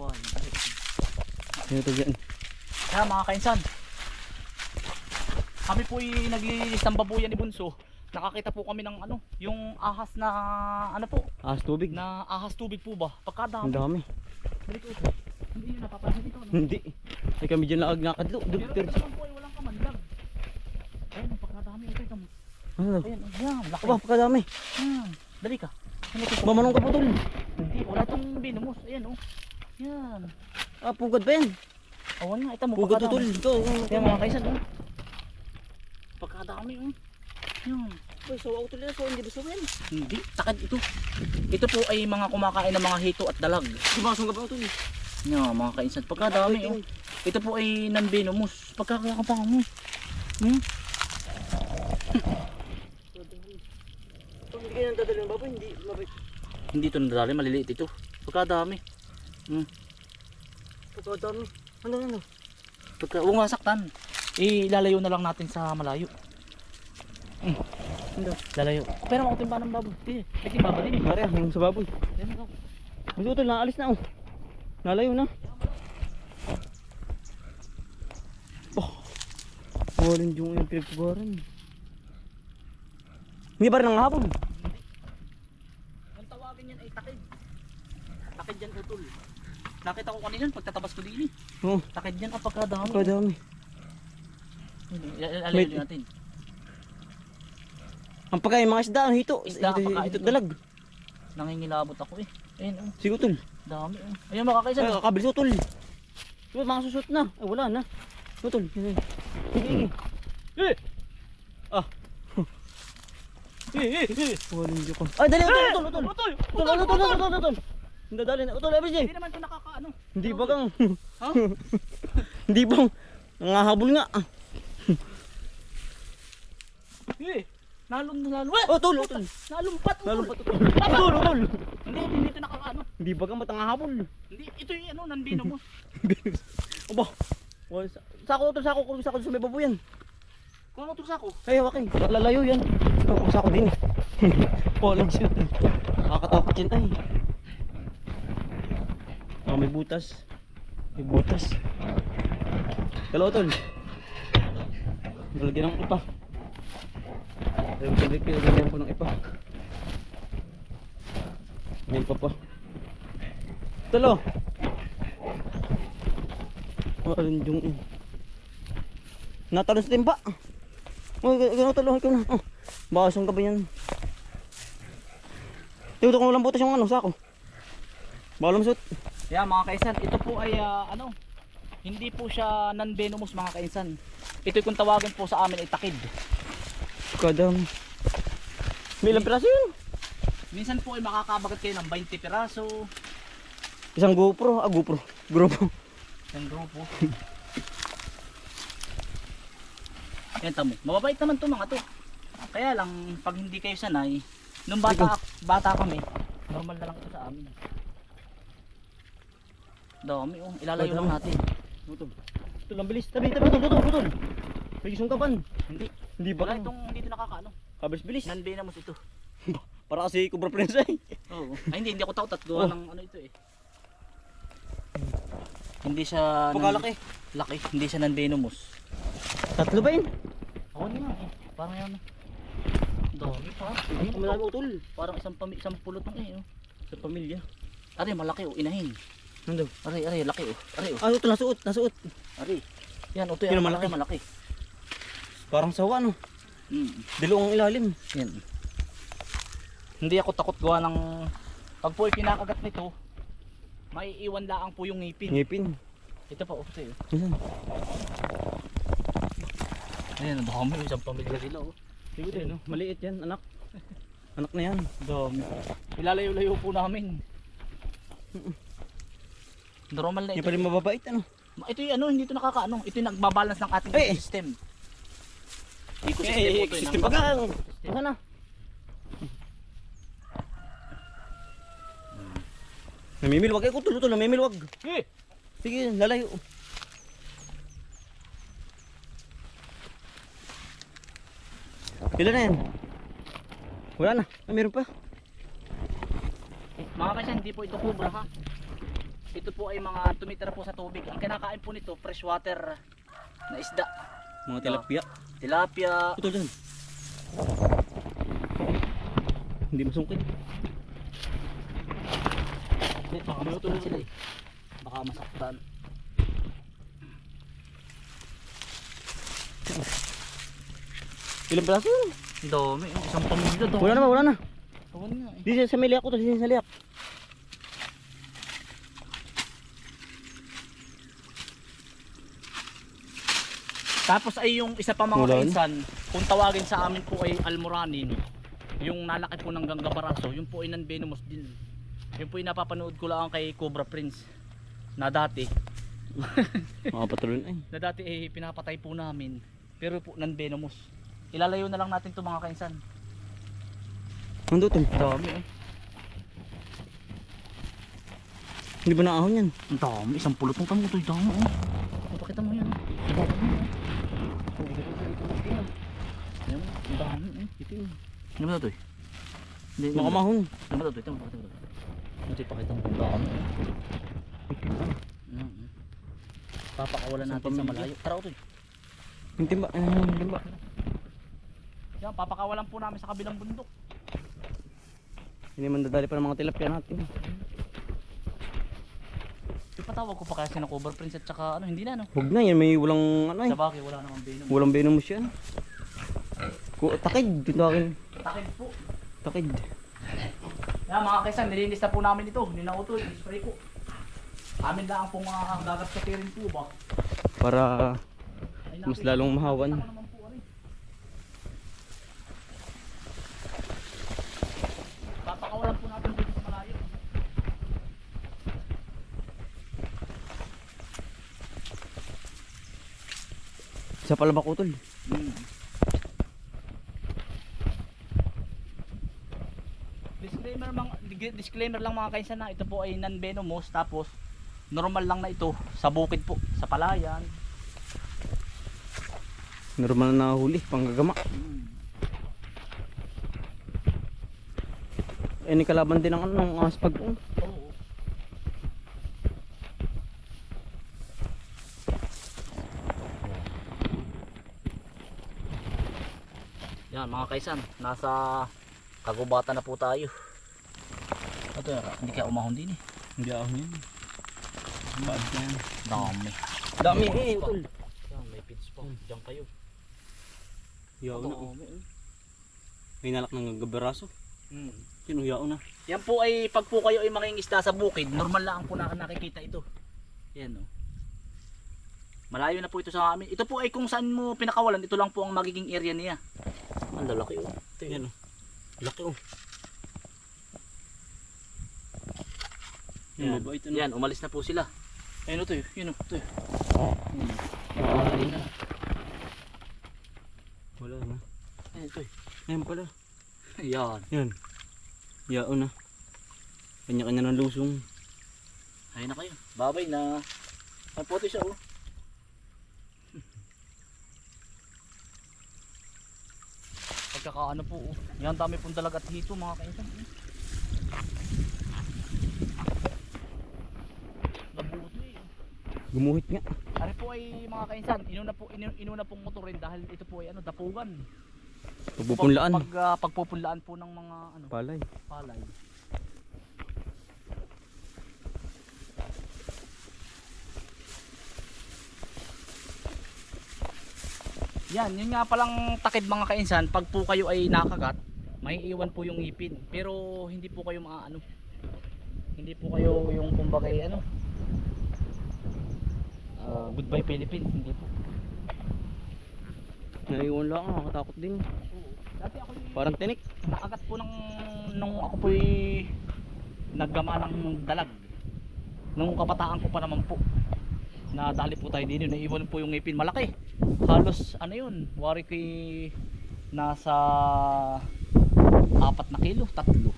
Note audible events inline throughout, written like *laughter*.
kawain. Dito to dyan. Kaya mga kainsan, kami po naglilinis ng babuyan ni Bunso. Nakakita po kami ng ano, yung ahas na ano po, Ahas tubig. na ahas tubig po ba? Ang Pagkadami. dami. Balik ko. Hindi yun napapansin dito. No? Hindi. Ay kami dyan lang nakadlo. Pero Doktor. ito naman po ay walang kamandag. Ayun, ang pagkadami ito. ito. Ano? Ayan, ayan, laki. Aba, pagkadami. Ayan, dali ka. Ano? Mamanong ka putol. Hindi, wala itong binumos. Ayan, oh. Yan. Ah, pugad pa yan. Awan nga, ito mo. Pugad tutol. Ito. Yan mga kaisan, oh. Pagkadami, oh. Yan. Uy, sawa utol yan. Sawa hindi ba sawa yan? Hindi, takad ito. Ito po ay mga kumakain ng mga hito at dalag. Sumasong ka pa utol. Yan, mga kainsan. Pagkadami, oh. Ito po ay non-venomous. Pagkakapang mo. Hmm? Pag hindi kayo nang dadali ng baboy, hindi mabait. Hindi ito nadali, maliliit ito. Pagkadami. Hmm. Pagkadami. Ano, ano? Pagka, huwag masaktan. Ilalayo na lang natin sa malayo. Hmm. Ano? Lalayo. Pero ako timba ng baboy. Hindi, may timba ba din eh. Pare, yung sa baboy. Mas utol, naalis na oh. Nalayo na. Oh. Walang yung yung pinagkubaran. Hindi ba rin ang hapon? Ang tawagin yan ay takid. Takid yan utol. Nakita ko kanina pagtatabas ko din eh. Oo, oh, Takid yan ang pagkadami. kadami. Lalayo Wait. natin. Ang pagkain mga isda, ang hito. Isda, hito, hito ito. dalag. Nangingilabot ako eh. Ayun oh. Sige. Dami oh. Ayun makakaisa. Ay, kakabilis utol. Diba, mga susot na. Ay, wala na. Utol. Sige. Eh! Ah! Eh, eh, eh! Walang ko. Ay, dali, utol, utol, utol. Utol! Utol, utol, utol, utol, utol. Hindi dali na. Utol, FJ. Hindi naman ito nakakaano. Hindi ba kang... Ha? *laughs* Hindi bang... Nangahabol nga. Eh! Nalum na lalo. Eh! Oh, utol, utol. Nalumpat utol. Lalo pa utol. Utol, utol. Hindi, hindi ito nakakaano. Hindi ba kang matangahabol? Hindi, ito yung ano, nandino mo. *laughs* Aba. Sako, utol, sako, kung sako sa may babuyan. Kung ano sa ako. Ay, eh. Lalayo yan. Kung sako din eh. *laughs* Walang siya. Nakakatakot yan ay. May butas. May butas. Hello, tol. Lalagyan ng ipa. Pablik ko, lalagyan ko ng ipa. May ipa pa. Tolo. Walang yung in. Natalon sa timba. Oh, gano'n talo, ikaw na. Oh, bakasong ka ba yan? Tutok mo lang butas yung ano, sako. Balam suit. Yeah, mga kaisan, ito po ay ah, ano, hindi po siya non-venomous mga kaisan. Ito kung tawagin po sa amin ay takid. Kadam. May ilang piraso yun. Minsan po ay makakabagat kayo ng 20 piraso, Isang GoPro, ah GoPro. Grupo. ng grupo. Yan tamo. Mababait naman to mga to. Kaya lang pag hindi kayo sanay, nung bata bata kami, normal na lang ito sa amin. Dami oh, ilalayo lang natin. Butol. Butol, ang bilis. Tabi, tabi, butol, butol, butol. May isang kapan. Hindi. Hindi ba Wala itong hindi ito nakakaano. Kabilis bilis. Non-venomous ito. *laughs* Para kasi Cobra Prince ay. Oo. Ay hindi, hindi ako takot at gawa Oh. ng ano ito eh. Hindi siya Pagkalaki. laki, hindi siya non-venomous. Tatlo ba yun? Oo nga eh. Parang yan. Dami pa. Ang madami utol. Parang isang pami isang pulot ng eh. Oh. Sa pamilya. Ari, malaki oh, inahin. Nando. Ari, ari, laki oh. Ari oh. Ah, utol, nasuot, nasuot. Ari. Yan, ito Yun yan, ang malaki, malaki. Parang sawa, no? Mm. Dilo ang ilalim. Yan. Hindi ako takot gawa ng pag po pinakagat nito, maiiwan laang po yung ngipin. Ngipin. Ito pa, oh, ito eh. Ayan. Ayan, ang dami, isang pamilya sila oh. Siguro no? Maliit yan, anak. Anak na yan. Dami. Ilalayo-layo po namin. Normal na Yan ito. pa rin mababait, ano? Ito yung ano, hindi ito nakakaano. Ito yung nagbabalance ng ating Eh. ecosystem. Ecosystem Eh, po ito. system ng- pa ka. Saan na? Namimilwag ay utol, utol, namimilwag. Eh! Sige, lalayo. Ilan na yan? Wala na. Ah, meron pa. Mga kasi hindi po ito kubra ha. Ito po ay mga tumitira po sa tubig. Ang kinakain po nito, freshwater na isda. Mga tilapia. Tilapia. Ito dyan. Hindi masungkit. Hindi, baka masaktan sila eh. Baka masaktan. Ilang piraso yun? Dami. Isang pamilya. Wala na ba? Wala na. Tawan nga eh. Di sa miliak ko to. Sa miliak. Tapos ay yung isa pa mga Wala na. kainsan, kung tawagin sa amin po ay almoranin, yung nalaki po ng ganggabaraso, yung po ay non-venomous din. Yung po ay napapanood ko lang kay Cobra Prince na dati, *laughs* Mga patron ay. na dati eh pinapatay po namin, pero po non-venomous. Ilalayo na lang natin to mga kainsan. Ando to. Dami eh. Hindi ba naahon yan? Ang dami, isang pulot ng kamutoy, dami oh. Oh, Pakita mo yan. Ang dami oh. Oh, ito, ito, ito, ito, ito. Ayan, Ang dami eh. Itim. Ano ba ito eh? Hindi, hindi. Makamahon. Ano ba ito? Ito, ito, ito. Ito, pakita mo. Ang dami. Papakawalan natin sa malayo. Tara, ito. Yung timba. Yung timba. Yan, papakawalan po namin sa kabilang bundok. Hindi man dadali pa ng mga tilapia natin. Ipatawag ko pa kaya sina Cover Prince at saka ano, hindi na no. Huwag na yan. May walang ano eh. Sa bagay, wala namang venom. Walang venomous yan. Ku- Takid. Tindawin. Takid po. Takid. Yan mga kaisan, nilinis na po namin ito. Ninautoy, spray ko. Amin lang pong mga gagapsatirin po ba. Para mas lalong mahawan. po. Papakawalan po natin dito sa malayo. Isa pala ba kutol? Hmm. Disclaimer, mga, disclaimer lang mga kainsan na ito po ay non-venomous tapos normal lang na ito sa bukid po, sa palayan. Normal na huli. Panggagama. Eh ni kalaban din ang ano ng ahas pag Oo. Yan mga kaisan, nasa kagubatan na po tayo. Ito, hindi kaya umahon din eh. Hindi ako yun. Bad na yan. Dami. Dami eh utol. May pits pa. Diyan kayo. Yaw na. oh. May nalak ng gabaraso. Hmm. Sino yaw na? Yan po ay pag po kayo ay mangingisda sa bukid, normal lang po na nakikita ito. Yan oh. Malayo na po ito sa amin. Ito po ay kung saan mo pinakawalan, ito lang po ang magiging area niya. Ang lalaki oh. Ito yan oh. Laki oh. Yan. Mabait ano. Yan, umalis na po sila. Ayun ito, yun ito. Hmm. Yan, na. Wala na. Ayun ito. Ayan pala. Yan. Yan. Yaw na. Kanya-kanya ng lusong. Ayun na kayo. Babay na. Ay, puti siya oh. Pagkakaano po oh. Yan dami pong dalagat dito mga kaisan. oh. Nabuto eh. Gumuhit nga. Ari po ay mga kainsan, inuna po inu, inuna pong motorin dahil ito po ay ano, dapugan. Pagpupunlaan. Pag, ah, pagpupunlaan po ng mga ano, Palay. palay. Yan, yun nga palang takid mga kainsan, pag po kayo ay nakagat, may iwan po yung ngipin. Pero hindi po kayo maaano. Hindi po kayo yung kumbaga ay ano. Ah, goodbye Philippines, hindi po. Naiwan lang. Nakakatakot din. Dati ako yung Parang tinik. nakagat po ng nung ako po'y naggama ng dalag. Nung kabataan ko pa naman po. Nadali po tayo din yun. Naiwan po yung ngipin. Malaki. Halos ano yun. Wari ko'y nasa apat na kilo. Tatlo.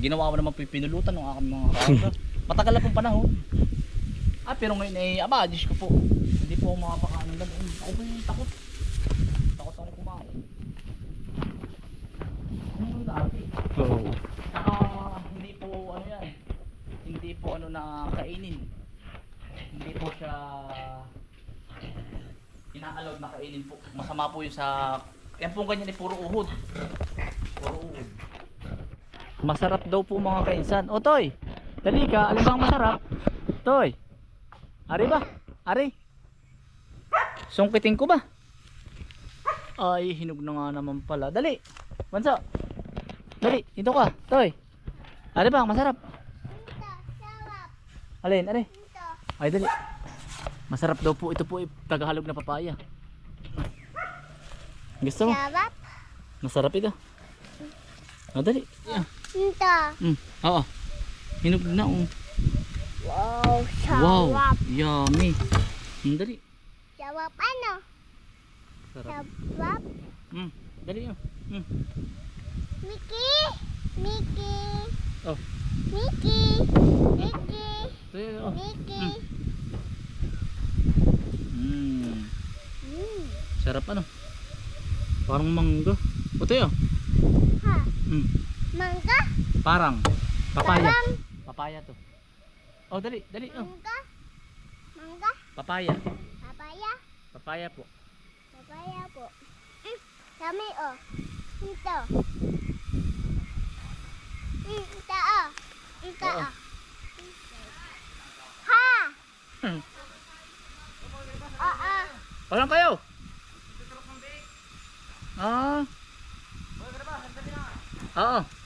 Ginawa ko naman po yung pinulutan ng aking mga kaawda. *laughs* Matagal na pong panahon. Ah, pero ngayon ay, aba, Diyos ko po. Hindi po makapakain ng ganun. Ako po yung takot. Takot ako kumain. Ano yung dati? Oo. Saka hindi po ano yan. Hindi po ano na kainin. Hindi po siya ina-allowed na kainin po. Masama po yung sa yan pong ganyan ni puro uhod. Puro uhod. Masarap daw po mga kainsan. O Toy, dali ka, alin bang masarap? Toy, ari ba? Ari? Sungkitin ko ba? Ay, hinog na nga naman pala. Dali, Banso. Dali, dito ka. Toy. Ari ba, masarap? Alin, ari? Ay, dali. Masarap daw po. Ito po ay Tagalog na papaya. Gusto mo? Sarap. Masarap ito. Ah, dali. Yeah. Ito. Mm. Oo. Hinog na. Oh. Wow, Wow. sarap. Yummy. Mm, dali. Sarap ano? Sarap. Sarap. Mm. Dali. Oh. Mm. Mickey. Mickey. Oh. Mickey. Mickey. Oh. Mickey. Mm. Mm. Sarap ano? Parang mangga. O tayo. Ha. Mm. Mangga. Parang. Papaya. Parang Papaya to. Oh, dali. Dali. Oh. mangga. Mangga. Papaya. Papaya. Papaya po. Papaya po. Mm. Kami oh. Ito. Mm, ito oh. Ito Oo. oh. Ha. Hmm. Oo. Walang kayo. Ah. Oo.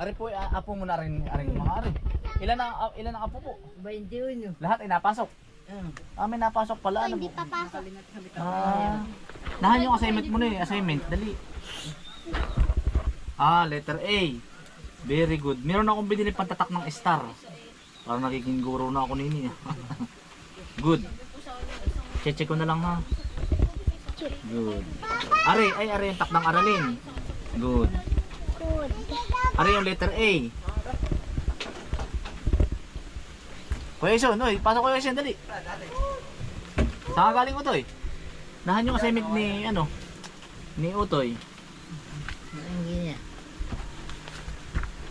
Ari po, ah, apo mo na rin, aring mga ari. Ilan ang ah, ilan ang apo po? 21. Lahat ay napasok. Ah, may napasok pala. Ano hindi papasok. Ah. Nahan yung assignment mo na eh, assignment. Dali. Ah, letter A. Very good. Meron akong binili pantatak ng star. Parang nagiging guro na ako nini. *laughs* good. Cheche ko na lang ha. Good. Are, ay are yung takdang aralin. Good. Good. Are yung letter A. Kuya Iso, no, pasok ko yung Iso, dali. Saan galing Utoy? Nahan yung assignment ni, ano, ni Utoy.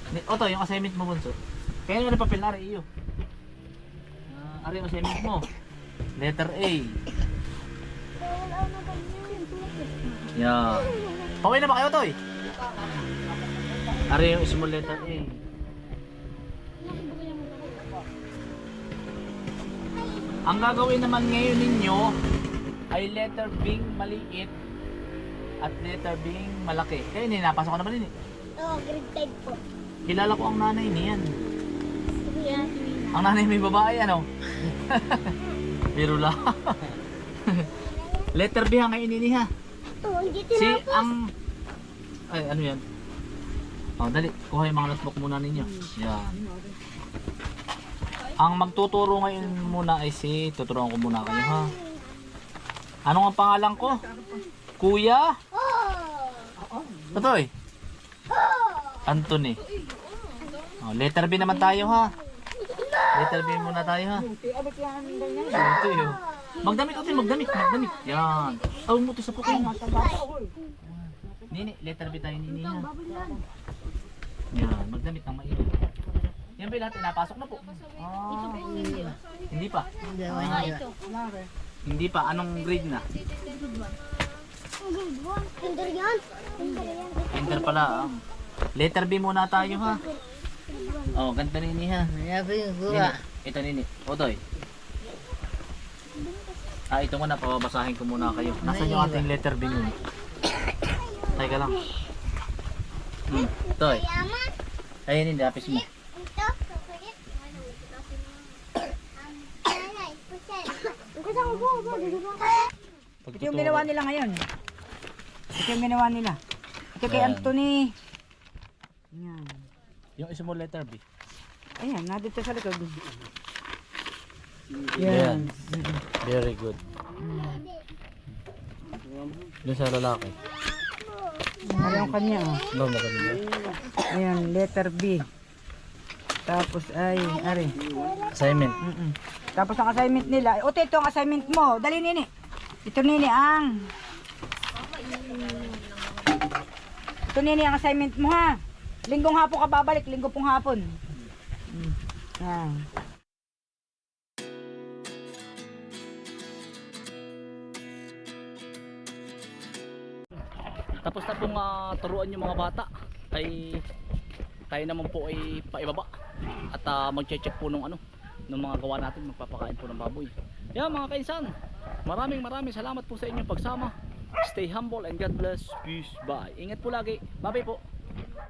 Ni Utoy, yung assignment mo bunso. Kaya ano papel na, iyo. Ah, ari yung assignment mo. Letter A. Yan. Pauwi na ba kayo, Toy? Ari yung small letter A. Ang gagawin naman ngayon ninyo ay letter B maliit at letter B malaki. Kaya hindi napasok ko naman ini. Oo, grade 5 po. Kilala ko ang nanay niyan. Yan. Ang nanay may babae ano. *laughs* Pero la. *laughs* letter B ang ngayon ini ha. Oo, hindi Si tinapos. ang ay ano yan? Oh, dali, kuha yung mga notebook muna ninyo. Yan. Ang magtuturo ngayon muna ay si tuturuan ko muna kayo ha. Ano ang pangalan ko? Kuya? Oh! Totoy? Anthony. Oh, letter B naman tayo ha. Letter B muna tayo ha. Ito yun. Magdamit ito, magdamit, magdamit. Yan. Tawag mo ito sa pukin. Nini, letter B tayo nini ha. Yan, magdamit ng maino. Yan ba yung lahat pinapasok na po? Ah, hindi pa. Ah, ito. Hindi pa. Anong grade na? Kinder yan. Kinder yan. Enter pala. ah. Letter B muna tayo ha. Oh, ganito nini ha. Nini. Ito nini. Otoy. Ah, ito muna. Pababasahin ko muna kayo. Nasaan yung ating letter B nun? Teka lang. Hmm. Toy. Ayun hindi. Apis mo. Ito. Yung ginawa nila ngayon. Ito yung ginawa nila. Ito kay. Anthony. Yan. Yung small letter B. Ayan, nandito sa likod. Yan. Very good. Doon sa lalaki. Yung kanya, oh. No, maganda. Ayan, letter B. Tapos ay, ari. Assignment. Mm-mm. Tapos ang assignment nila, ito ito ang assignment mo. Dali nini. Ito nini ang. Ito nini ang assignment mo ha. Linggong hapon ka babalik, linggo pong hapon. Mm. Tapos na pong ah, turuan yung mga bata. Ay tayo naman po ay paibaba. At uh, magche-check po nung ano ng mga gawa natin magpapakain po ng baboy. Yan mga kainsan. Maraming maraming salamat po sa inyong pagsama. Stay humble and God bless. Peace. Bye. Ingat po lagi. Bye-bye po.